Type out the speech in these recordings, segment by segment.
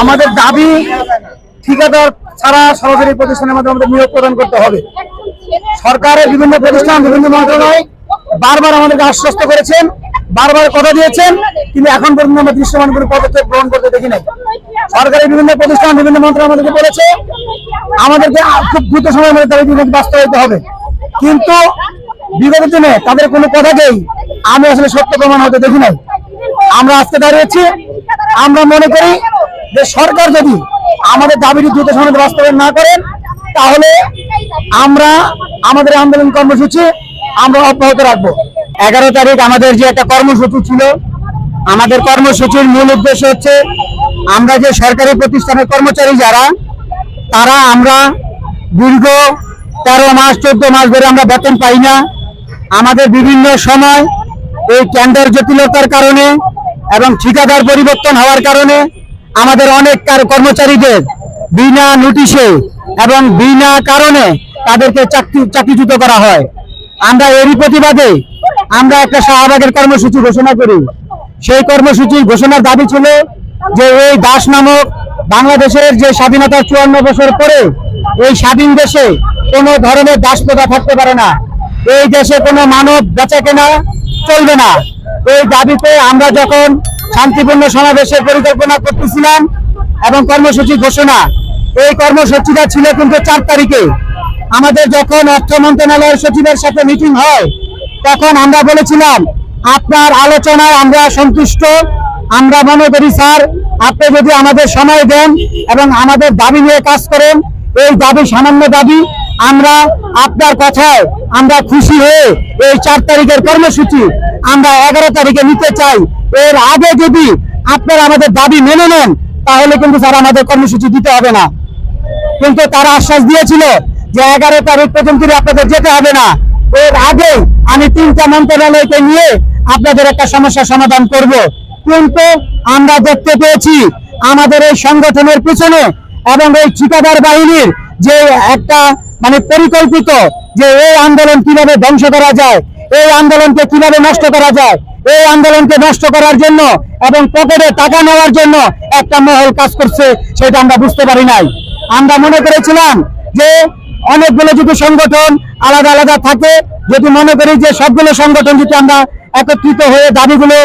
আমাদের দাবি ঠিকাদার ছাড়া সরকারি প্রতিষ্ঠানের মধ্যে আমাদের নিয়োগ প্রদান করতে হবে। সরকারের বিভিন্ন প্রতিষ্ঠান, বিভিন্ন মন্ত্রণালয় বারবার আমাদেরকে আশ্বস্ত করেছেন, বারবার কথা দিয়েছেন, কিন্তু এখন পর্যন্ত আমরা দৃশ্যমান কোনো পদক্ষেপ গ্রহণ করতে দেখি নাই। সরকারের বিভিন্ন প্রতিষ্ঠান, বিভিন্ন মন্ত্রণালয় আমাদেরকে বলেছে, আমাদেরকে খুব দ্রুত সময়ের মধ্যে দিনে বাস্তবায়িত হবে। কিন্তু বিগত দিনে তাদের কোনো কথাকেই আমি আসলে সত্য প্রমাণ হতে দেখি নাই। আমরা আজকে দাঁড়িয়েছি আমরা মনে করি যে সরকার যদি আমাদের দাবিটি দ্রুত সময় বাস্তবায়ন না করেন, তাহলে আমরা আমাদের আন্দোলন কর্মসূচি আমরা অব্যাহত রাখব। এগারো তারিখ আমাদের যে একটা কর্মসূচি ছিল, আমাদের কর্মসূচির মূল উদ্দেশ্য হচ্ছে আমরা যে সরকারি প্রতিষ্ঠানের কর্মচারী যারা, তারা আমরা দীর্ঘ তেরো মাস, চোদ্দ মাস ধরে আমরা বেতন পাই না। আমাদের বিভিন্ন সময় এই টেন্ডার জটিলতার কারণে এবং ঠিকাদার পরিবর্তন হওয়ার কারণে আমাদের অনেক কার- কর্মচারীদের বিনা নোটিশে এবং বিনা কারণে তাদেরকে চাকরি চাকরিচ্যুত করা হয়। আমরা এরই প্রতিবাদে আমরা একটা শাহবাগের কর্মসূচি ঘোষণা করি। সেই কর্মসূচি ঘোষণার দাবি ছিল যে এই দাস নামক বাংলাদেশের যে স্বাধীনতার চুয়ান্ন বছর পরে এই স্বাধীন দেশে কোনো ধরনের দাস প্রথা থাকতে পারে না। এই দেশে কোনো মানব বেচা কেনা চলবে না। এই দাবিতে আমরা যখন শান্তিপূর্ণ সমাবেশের পরিকল্পনা করতেছিলাম এবং কর্মসূচি ঘোষণা। এই কর্মসূচিটা ছিল কিন্তু চার তারিখে। আমাদের যখন অর্থ মন্ত্রণালয়ের সচিবের সাথে মিটিং হয়, তখন আমরা বলেছিলাম, আপনার আলোচনায় আমরা সন্তুষ্ট, আমরা মনে করি, স্যার, আপনি যদি আমাদের সময় দেন এবং আমাদের দাবি নিয়ে কাজ করেন, এই দাবি সামান্য দাবি, আমরা আপনার কথায় আমরা খুশি হয়ে এই চার তারিখের কর্মসূচি আমরা এগারো তারিখে নিতে চাই। এর আগে যদি আপনারা আমাদের দাবি মেনে নেন, তাহলে কিন্তু স্যার আমাদের কর্মসূচি দিতে হবে না। কিন্তু তারা আশ্বাস দিয়েছিল যে এগারো তারিখ পর্যন্ত আপনাদের যেতে হবে না। এর আগে আমি তিনটা মন্ত্রণালয়কে নিয়ে আপনাদের একটা সমস্যার সমাধান করব। কিন্তু আমরা দেখতে পেয়েছি আমাদের এই সংগঠনের পিছনে এবং এই ঠিকাদার বাহিনীর যে একটা মানে পরিকল্পিত যে এই আন্দোলন কীভাবে ধ্বংস করা যায় এই আন্দোলনকে কীভাবে নষ্ট করা যায়? এই আন্দোলনকে নষ্ট করার জন্য এবং পকেটে টাকা নেওয়ার জন্য একটা মহল কাজ করছে, সেটা আমরা বুঝতে পারি নাই। আমরা মনে করেছিলাম যে অনেকগুলো যদি সংগঠন আলাদা আলাদা থাকে, যদি মনে করি যে সবগুলো সংগঠন যদি আমরা একত্রিত হয়ে দাবিগুলো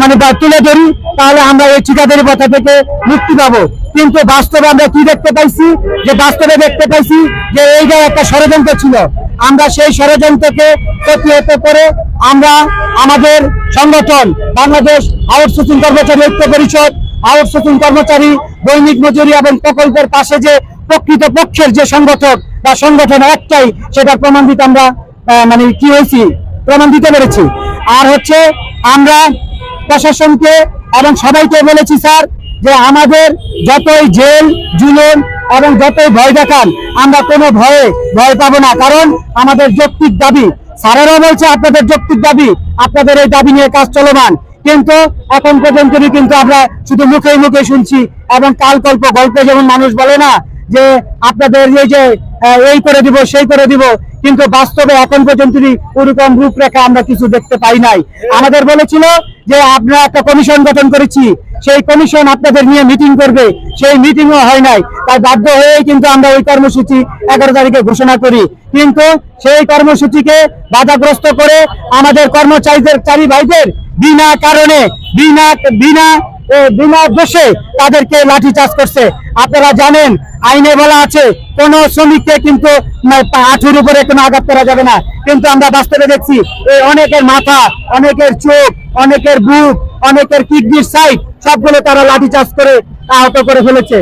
মানে তুলে ধরি, তাহলে আমরা এই ঠিকাদারি পথা থেকে মুক্তি পাবো। কিন্তু বাস্তবে আমরা কি দেখতে পাইছি? যে বাস্তবে দেখতে পাইছি যে এইটা একটা ষড়যন্ত্র ছিল। আমরা সেই ষড়যন্ত্রকে প্রতিহত করে আমরা আমাদের সংগঠন বাংলাদেশ আউটসোর্সিং কর্মচারী ঐক্য পরিষদ আউটসোর্সিং কর্মচারী দৈনিক মজুরি এবং প্রকল্পের পাশে যে প্রকৃত পক্ষের যে সংগঠক বা সংগঠন একটাই সেটা প্রমাণ দিতে আমরা মানে কি হয়েছি? প্রমাণ দিতে পেরেছি। আর হচ্ছে আমরা প্রশাসনকে এবং সবাইকে বলেছি, স্যার, যে আমাদের যতই জেল, জুলুম এবং যতই ভয় দেখান, আমরা কোনো ভয়ে ভয় পাবো না। কারণ আমাদের যৌক্তিক দাবি স্যারেরাও বলছে আপনাদের যৌক্তিক দাবি, আপনাদের এই দাবি নিয়ে কাজ চলমান। কিন্তু এখন পর্যন্ত কিন্তু আমরা শুধু মুখে মুখে শুনছি এবং কালকল্প গল্পে যেমন মানুষ বলে না যে আপনাদের এই যে এই করে দিব, সেই করে দিব, কিন্তু বাস্তবে এখন পর্যন্ত ওরকম রূপরেখা আমরা কিছু দেখতে পাই নাই। আমাদের বলেছিল যে আমরা একটা কমিশন গঠন করেছি সেই কমিশন আপনাদের নিয়ে মিটিং করবে, সেই মিটিংও হয় নাই। তাই বাধ্য হয়েই কিন্তু আমরা ওই কর্মসূচি এগারো তারিখে ঘোষণা করি। কিন্তু সেই কর্মসূচিকে বাধাগ্রস্ত করে আমাদের কর্মচারীদের, চারি ভাইদের বিনা কারণে, বিনা বিনা বিনা দোষে তাদেরকে লাঠি চার্জ করছে। আপনারা জানেন, আইনে বলা আছে, কোন শ্রমিককে কিন্তু আঠুর উপরে কোনো আঘাত করা যাবে না। কিন্তু আমরা বাস্তবে দেখছি এই অনেকের মাথা, অনেকের চোখ, অনেকের বুক, অনেকের কিডনির সাইড সবগুলো তারা লাঠি চাষ করে আহত করে ফেলেছে।